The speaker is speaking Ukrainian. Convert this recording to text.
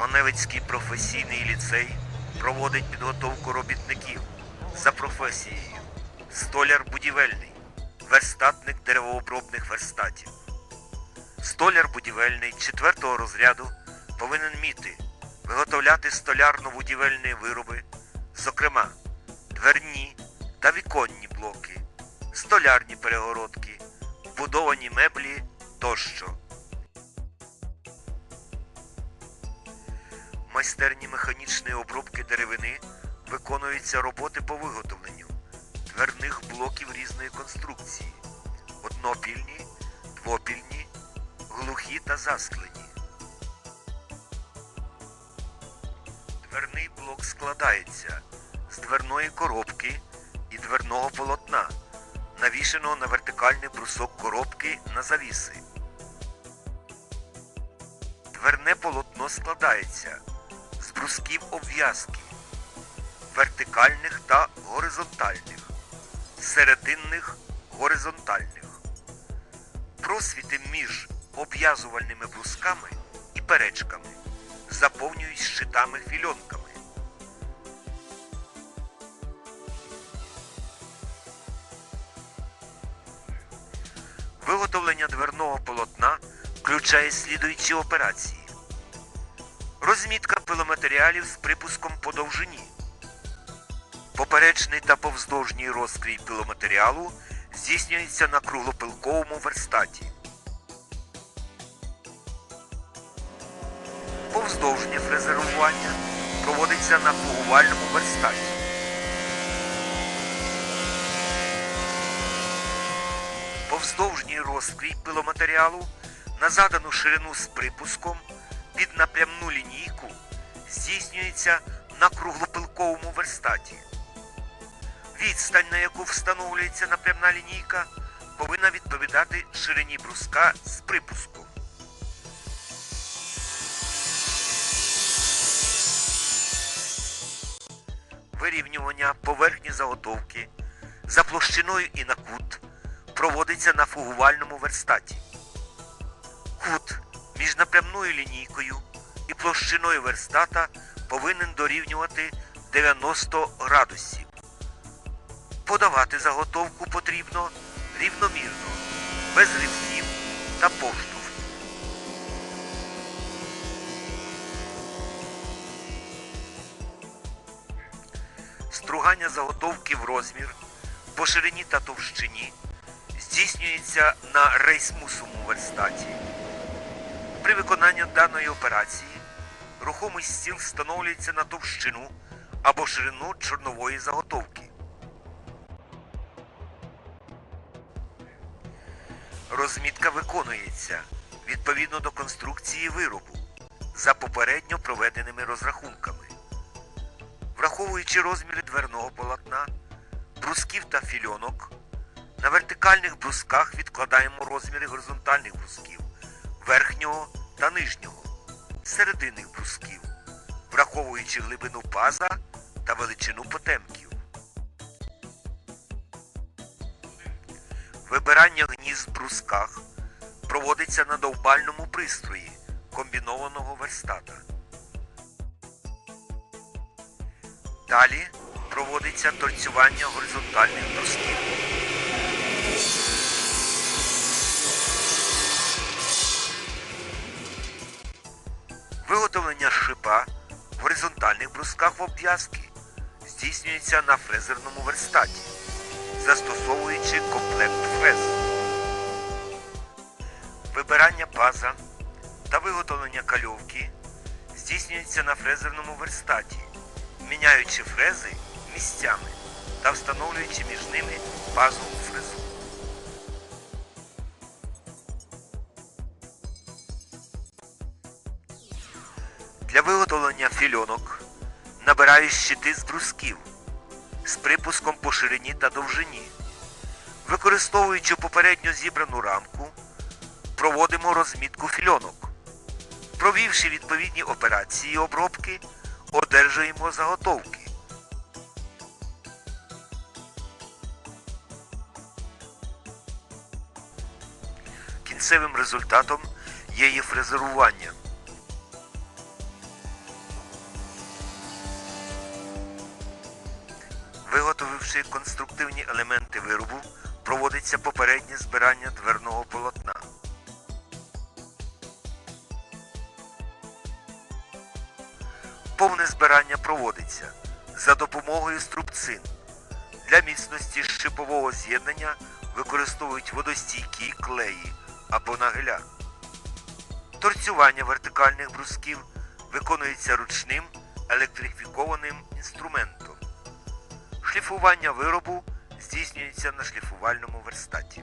Маневицький професійний ліцей проводить підготовку робітників за професією столяр будівельний, верстатник деревообробних верстатів. Столяр будівельний 4 розряду повинен вміти виготовляти столярно-будівельні вироби, зокрема дверні та віконні блоки, столярні перегородки, вбудовані меблі тощо. Майстерні механічної обробки деревини виконуються роботи по виготовленню дверних блоків різної конструкції, однопільні, двопільні, глухі та засклені. Дверний блок складається з дверної коробки і дверного полотна, навішеного на вертикальний брусок коробки на завіси. Дверне полотно складається брусків обв'язки, вертикальних та горизонтальних, серединних горизонтальних. Просвіти між обв'язувальними брусками і перечками заповнюють щитами фільонками. Виготовлення дверного полотна включає слідуючі операції. Розмітка пиломатеріалів з припуском по довжині. Поперечний та повздовжній розкрій пиломатеріалу здійснюється на круглопилковому верстаті. Повздовжнє фрезерування проводиться на фугувальному верстаті. Повздовжній розкрій пиломатеріалу на задану ширину з припуском під напрямну лінійку здійснюється на круглопилковому верстаті. Відстань, на яку встановлюється напрямна лінійка, повинна відповідати ширині бруска з припуском. Вирівнювання поверхні заготовки за площиною і на кут проводиться на фугувальному верстаті. Кут між напрямною лінійкою і площиною верстата повинен дорівнювати 90 градусів. Подавати заготовку потрібно рівномірно, без ривків та поштовхів. Стругання заготовки в розмір по ширині та товщині здійснюється на рейсмусовому верстаті. При виконанні даної операції рухомий стіл встановлюється на товщину або ширину чорнової заготовки. Розмітка виконується відповідно до конструкції виробу за попередньо проведеними розрахунками. Враховуючи розміри дверного полотна, брусків та фільонок, на вертикальних брусках відкладаємо розміри горизонтальних брусків, верхнього та нижнього, серединних брусків, враховуючи глибину паза та величину потемків. Вибирання гнізд в брусках проводиться на довбальному пристрої комбінованого верстата. Далі проводиться торцювання горизонтальних брусків. Виготовлення шипа в горизонтальних брусках в обв'язки здійснюється на фрезерному верстаті, застосовуючи комплект фрез. Вибирання паза та виготовлення кальовки здійснюється на фрезерному верстаті, міняючи фрези місцями та встановлюючи між ними пазову фрезу. Для виготовлення фільонок набираю щити з брусків з припуском по ширині та довжині. Використовуючи попередньо зібрану рамку, проводимо розмітку фільонок. Провівши відповідні операції обробки, одержуємо заготовки. Кінцевим результатом є її фрезерування. Встановивши конструктивні елементи виробу, проводиться попереднє збирання дверного полотна. Повне збирання проводиться за допомогою струбцин. Для міцності шипового з'єднання використовують водостійкі клеї або нагиля. Торцювання вертикальних брусків виконується ручним електрифікованим інструментом. Шліфування виробу здійснюється на шліфувальному верстаті.